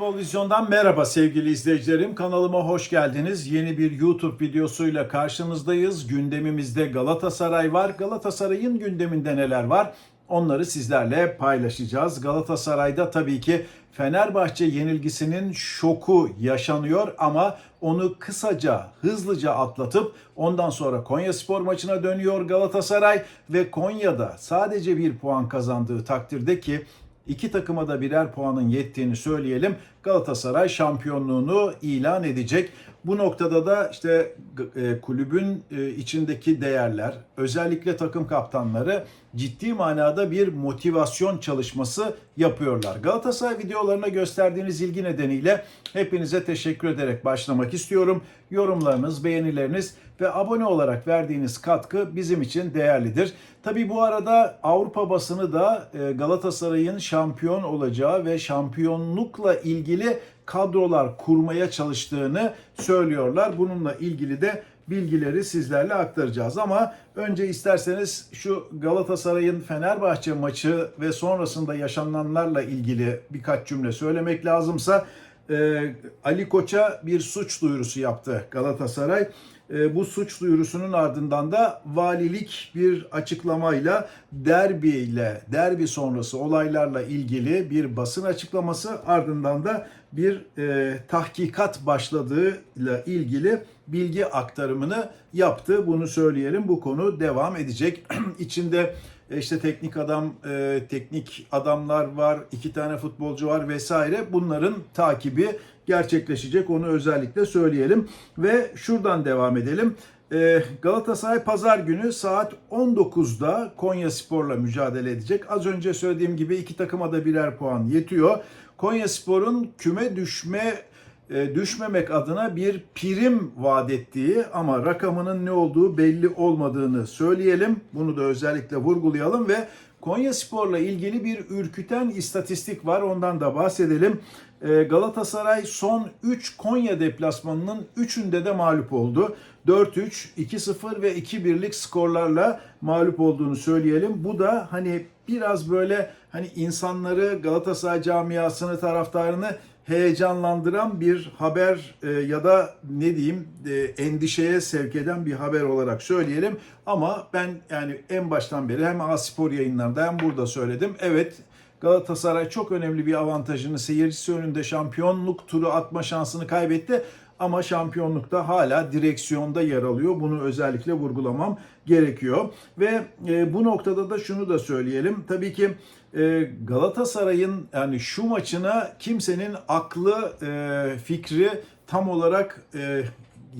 Futbol Vizyon'dan merhaba sevgili izleyicilerim. Kanalıma hoş geldiniz. Yeni bir YouTube videosuyla karşınızdayız. Gündemimizde Galatasaray var. Galatasaray'ın gündeminde neler var? Onları sizlerle paylaşacağız. Galatasaray'da tabii ki Fenerbahçe yenilgisinin şoku yaşanıyor ama onu kısaca, hızlıca atlatıp ondan sonra Konya Spor maçına dönüyor Galatasaray ve Konya'da sadece bir puan kazandığı takdirde ki İki takıma da birer puanın yettiğini söyleyelim. Galatasaray şampiyonluğunu ilan edecek. Bu noktada da işte e, kulübün e, içindeki değerler, özellikle takım kaptanları ciddi manada bir motivasyon çalışması yapıyorlar. Galatasaray videolarına gösterdiğiniz ilgi nedeniyle hepinize teşekkür ederek başlamak istiyorum. Yorumlarınız, beğenileriniz ve abone olarak verdiğiniz katkı bizim için değerlidir. Tabi bu arada Avrupa basını da e, Galatasaray'ın şampiyon olacağı ve şampiyonlukla ilgili kadrolar kurmaya çalıştığını söylüyorlar. Bununla ilgili de bilgileri sizlerle aktaracağız. Ama önce isterseniz şu Galatasaray'ın Fenerbahçe maçı ve sonrasında yaşananlarla ilgili birkaç cümle söylemek lazımsa e, Ali Koç'a bir suç duyurusu yaptı Galatasaray. E, bu suç duyurusunun ardından da valilik bir açıklamayla derbi ile derbi sonrası olaylarla ilgili bir basın açıklaması ardından da bir e, tahkikat başladığıyla ilgili bilgi aktarımını yaptı. Bunu söyleyelim. Bu konu devam edecek. İçinde işte teknik adam, e, teknik adamlar var, iki tane futbolcu var vesaire. Bunların takibi gerçekleşecek. Onu özellikle söyleyelim ve şuradan devam edelim. E, Galatasaray pazar günü saat 19'da Konya Spor'la mücadele edecek. Az önce söylediğim gibi iki takıma da birer puan yetiyor. Konya Spor'un küme düşme e, düşmemek adına bir prim vaat ettiği ama rakamının ne olduğu belli olmadığını söyleyelim. Bunu da özellikle vurgulayalım ve Konya Spor'la ilgili bir ürküten istatistik var. Ondan da bahsedelim. E, Galatasaray son 3 Konya deplasmanının 3'ünde de mağlup oldu. 4-3, 2-0 ve 2-1'lik skorlarla mağlup olduğunu söyleyelim. Bu da hani biraz böyle hani insanları Galatasaray camiasını taraftarını heyecanlandıran bir haber e, ya da ne diyeyim e, endişeye sevk eden bir haber olarak söyleyelim. Ama ben yani en baştan beri hem A-Spor yayınlarında hem burada söyledim. Evet Galatasaray çok önemli bir avantajını seyircisi önünde şampiyonluk turu atma şansını kaybetti. Ama şampiyonlukta hala direksiyonda yer alıyor. Bunu özellikle vurgulamam gerekiyor. Ve e, bu noktada da şunu da söyleyelim. Tabii ki e, Galatasaray'ın yani şu maçına kimsenin aklı, e, fikri tam olarak e,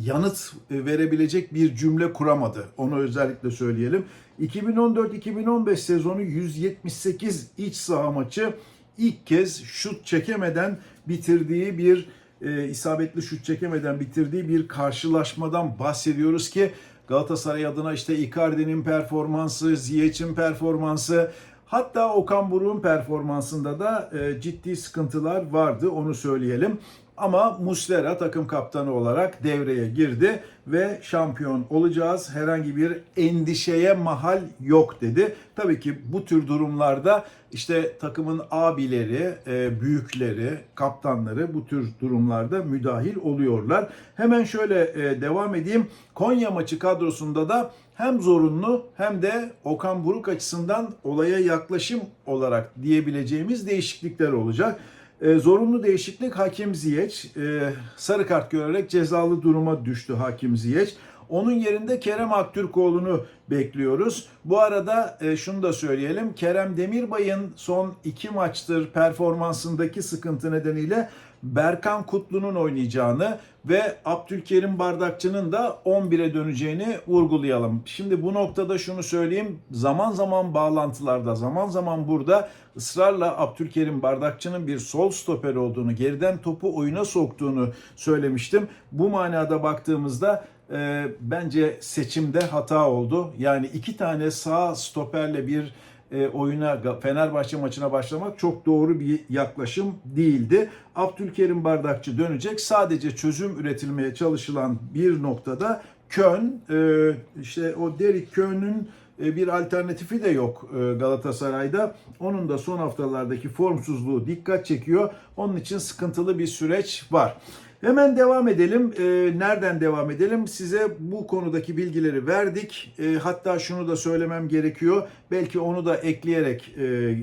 yanıt verebilecek bir cümle kuramadı. Onu özellikle söyleyelim. 2014-2015 sezonu 178 iç saha maçı ilk kez şut çekemeden bitirdiği bir e, isabetli şut çekemeden bitirdiği bir karşılaşmadan bahsediyoruz ki Galatasaray adına işte Icardi'nin performansı, Ziyech'in performansı, hatta Okan Buruk'un performansında da e, ciddi sıkıntılar vardı onu söyleyelim. Ama Muslera takım kaptanı olarak devreye girdi ve şampiyon olacağız. Herhangi bir endişeye mahal yok dedi. Tabii ki bu tür durumlarda işte takımın abileri, e, büyükleri, kaptanları bu tür durumlarda müdahil oluyorlar. Hemen şöyle e, devam edeyim. Konya maçı kadrosunda da hem zorunlu hem de Okan Buruk açısından olaya yaklaşım olarak diyebileceğimiz değişiklikler olacak. E, zorunlu değişiklik Hakim Ziyech. E, sarı kart görerek cezalı duruma düştü Hakim Ziyech. Onun yerinde Kerem Aktürkoğlu'nu bekliyoruz. Bu arada e, şunu da söyleyelim. Kerem Demirbay'ın son iki maçtır performansındaki sıkıntı nedeniyle Berkan Kutlu'nun oynayacağını ve Abdülkerim Bardakçı'nın da 11'e döneceğini vurgulayalım. Şimdi bu noktada şunu söyleyeyim. Zaman zaman bağlantılarda, zaman zaman burada ısrarla Abdülkerim Bardakçı'nın bir sol stoper olduğunu, geriden topu oyuna soktuğunu söylemiştim. Bu manada baktığımızda e, bence seçimde hata oldu. Yani iki tane sağ stoperle bir e, oyuna Fenerbahçe maçına başlamak çok doğru bir yaklaşım değildi. Abdülkerim Bardakçı dönecek. Sadece çözüm üretilmeye çalışılan bir noktada Kön, e, işte o Derek Kön'ün e, bir alternatifi de yok Galatasaray'da. Onun da son haftalardaki formsuzluğu dikkat çekiyor. Onun için sıkıntılı bir süreç var. Hemen devam edelim. E, nereden devam edelim? Size bu konudaki bilgileri verdik. E, hatta şunu da söylemem gerekiyor. Belki onu da ekleyerek e,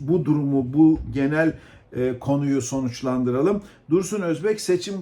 bu durumu, bu genel e, konuyu sonuçlandıralım. Dursun Özbek seçim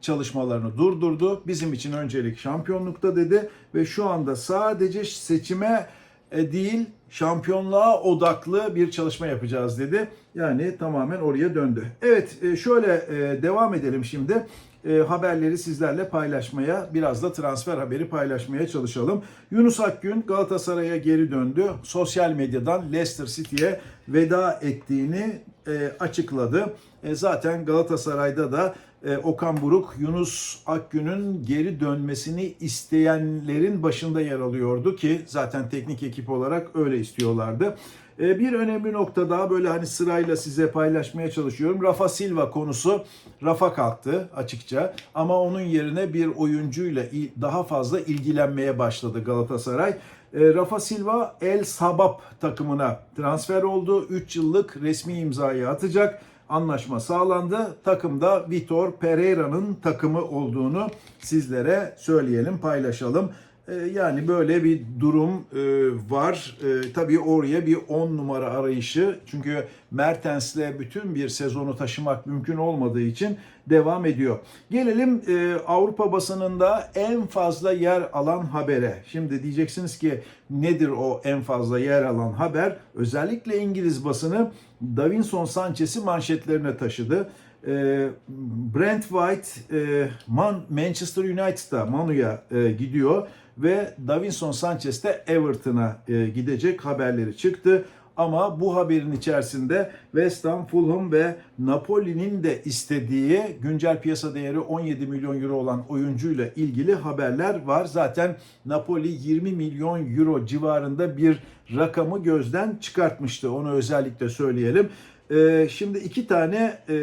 çalışmalarını durdurdu. Bizim için öncelik şampiyonlukta dedi ve şu anda sadece seçime değil şampiyonluğa odaklı bir çalışma yapacağız dedi. Yani tamamen oraya döndü. Evet e, şöyle e, devam edelim şimdi. E, haberleri sizlerle paylaşmaya, biraz da transfer haberi paylaşmaya çalışalım. Yunus Akgün Galatasaray'a geri döndü. Sosyal medyadan Leicester City'ye veda ettiğini e, açıkladı. E, zaten Galatasaray'da da e, Okan Buruk Yunus Akgün'ün geri dönmesini isteyenlerin başında yer alıyordu ki zaten teknik ekip olarak öyle istiyorlardı. E, bir önemli nokta daha böyle hani sırayla size paylaşmaya çalışıyorum. Rafa Silva konusu rafa kalktı açıkça ama onun yerine bir oyuncuyla daha fazla ilgilenmeye başladı Galatasaray. E, Rafa Silva El Sabab takımına transfer oldu. 3 yıllık resmi imzayı atacak anlaşma sağlandı. Takımda Vitor Pereira'nın takımı olduğunu sizlere söyleyelim, paylaşalım. Ee, yani böyle bir durum e, var. Ee, tabii oraya bir 10 numara arayışı. Çünkü Mertens'le bütün bir sezonu taşımak mümkün olmadığı için devam ediyor. Gelelim e, Avrupa basınında en fazla yer alan habere. Şimdi diyeceksiniz ki nedir o en fazla yer alan haber? Özellikle İngiliz basını Davinson Sanchez'i manşetlerine taşıdı. Ee, Brent White e, Manchester United'a Manu'ya gidiyor ve Davinson Sanchez de Everton'a e, gidecek haberleri çıktı. Ama bu haberin içerisinde West Ham, Fulham ve Napoli'nin de istediği güncel piyasa değeri 17 milyon euro olan oyuncuyla ilgili haberler var. Zaten Napoli 20 milyon euro civarında bir rakamı gözden çıkartmıştı. Onu özellikle söyleyelim. Ee, şimdi iki tane e,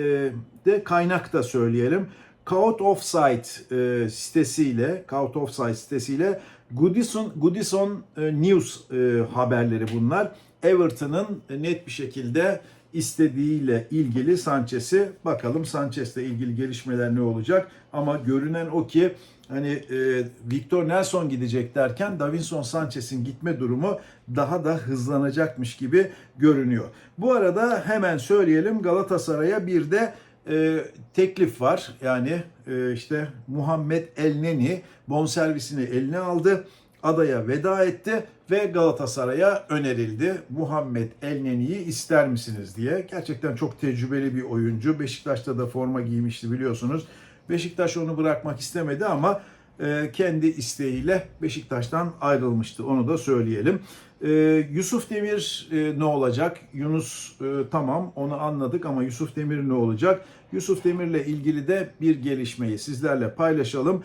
de kaynak da söyleyelim. Count Offside e, sitesiyle, Count Offside sitesiyle Goodison, Goodison e, News e, haberleri bunlar. Everton'ın net bir şekilde istediğiyle ilgili Sanchez'i bakalım Sanchez'le ilgili gelişmeler ne olacak ama görünen o ki hani e, Victor Nelson gidecek derken Davinson Sanchez'in gitme durumu daha da hızlanacakmış gibi görünüyor. Bu arada hemen söyleyelim Galatasaray'a bir de e, teklif var. Yani e, işte Muhammed Elneni bonservisini eline aldı. Adaya veda etti ve Galatasaray'a önerildi. Muhammed Elneni'yi ister misiniz diye. Gerçekten çok tecrübeli bir oyuncu. Beşiktaş'ta da forma giymişti biliyorsunuz. Beşiktaş onu bırakmak istemedi ama e, kendi isteğiyle Beşiktaş'tan ayrılmıştı. Onu da söyleyelim. E, Yusuf Demir e, ne olacak? Yunus tamam onu anladık ama Yusuf Demir ne olacak? Yusuf Demir'le ilgili de bir gelişmeyi sizlerle paylaşalım.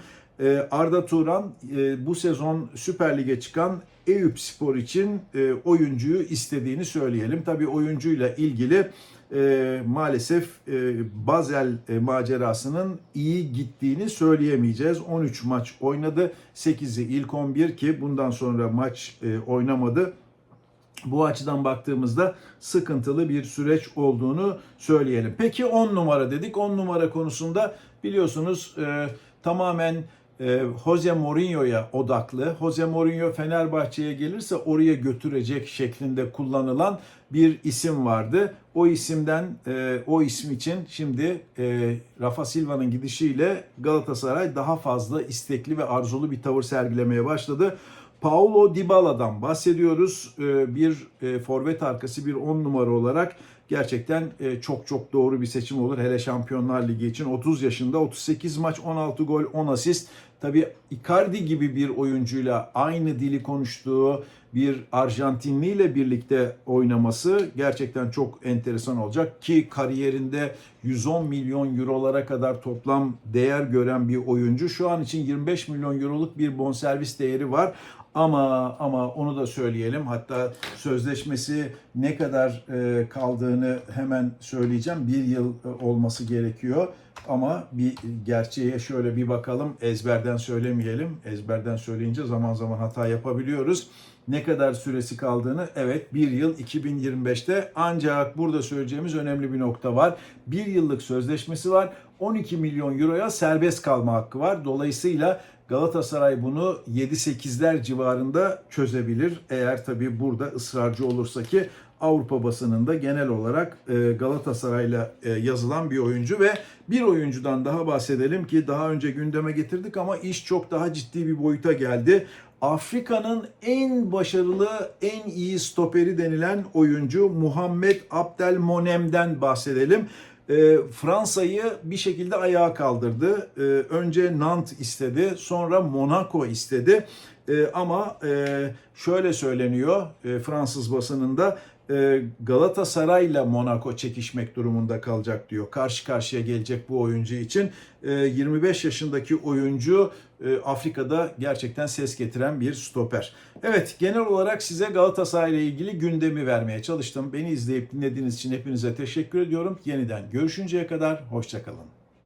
Arda Turan bu sezon Süper Lig'e çıkan Eyüp Spor için oyuncuyu istediğini söyleyelim. Tabii oyuncuyla ilgili e, maalesef e, Basel e, macerasının iyi gittiğini söyleyemeyeceğiz. 13 maç oynadı. 8'i ilk 11 ki bundan sonra maç e, oynamadı. Bu açıdan baktığımızda sıkıntılı bir süreç olduğunu söyleyelim. Peki 10 numara dedik. 10 numara konusunda biliyorsunuz e, tamamen Jose Mourinho'ya odaklı. Jose Mourinho Fenerbahçe'ye gelirse oraya götürecek şeklinde kullanılan bir isim vardı. O isimden, e, o isim için şimdi e, Rafa Silva'nın gidişiyle Galatasaray daha fazla istekli ve arzulu bir tavır sergilemeye başladı. Paulo Dybala'dan bahsediyoruz. Bir forvet arkası bir 10 numara olarak gerçekten çok çok doğru bir seçim olur. Hele Şampiyonlar Ligi için 30 yaşında 38 maç 16 gol 10 asist Tabii Icardi gibi bir oyuncuyla aynı dili konuştuğu bir Arjantinli ile birlikte oynaması gerçekten çok enteresan olacak ki kariyerinde 110 milyon eurolara kadar toplam değer gören bir oyuncu. Şu an için 25 milyon euroluk bir bonservis değeri var. Ama ama onu da söyleyelim. Hatta sözleşmesi ne kadar e, kaldığını hemen söyleyeceğim. Bir yıl e, olması gerekiyor. Ama bir gerçeğe şöyle bir bakalım. Ezberden söylemeyelim. Ezberden söyleyince zaman zaman hata yapabiliyoruz. Ne kadar süresi kaldığını evet bir yıl 2025'te ancak burada söyleyeceğimiz önemli bir nokta var. Bir yıllık sözleşmesi var. 12 milyon euroya serbest kalma hakkı var. Dolayısıyla Galatasaray bunu 7-8'ler civarında çözebilir. Eğer tabii burada ısrarcı olursa ki Avrupa basınında genel olarak e, Galatasaray'la e, yazılan bir oyuncu ve bir oyuncudan daha bahsedelim ki daha önce gündeme getirdik ama iş çok daha ciddi bir boyuta geldi. Afrika'nın en başarılı, en iyi stoperi denilen oyuncu Muhammed Abdelmonem'den bahsedelim. E, Fransa'yı bir şekilde ayağa kaldırdı. Önce Nantes istedi, sonra Monaco istedi. E, ama e, şöyle söyleniyor e, Fransız basınında e, Galatasaray'la Monaco çekişmek durumunda kalacak diyor. Karşı karşıya gelecek bu oyuncu için. E, 25 yaşındaki oyuncu e, Afrika'da gerçekten ses getiren bir stoper. Evet genel olarak size Galatasaray ile ilgili gündemi vermeye çalıştım. Beni izleyip dinlediğiniz için hepinize teşekkür ediyorum. Yeniden görüşünceye kadar hoşçakalın.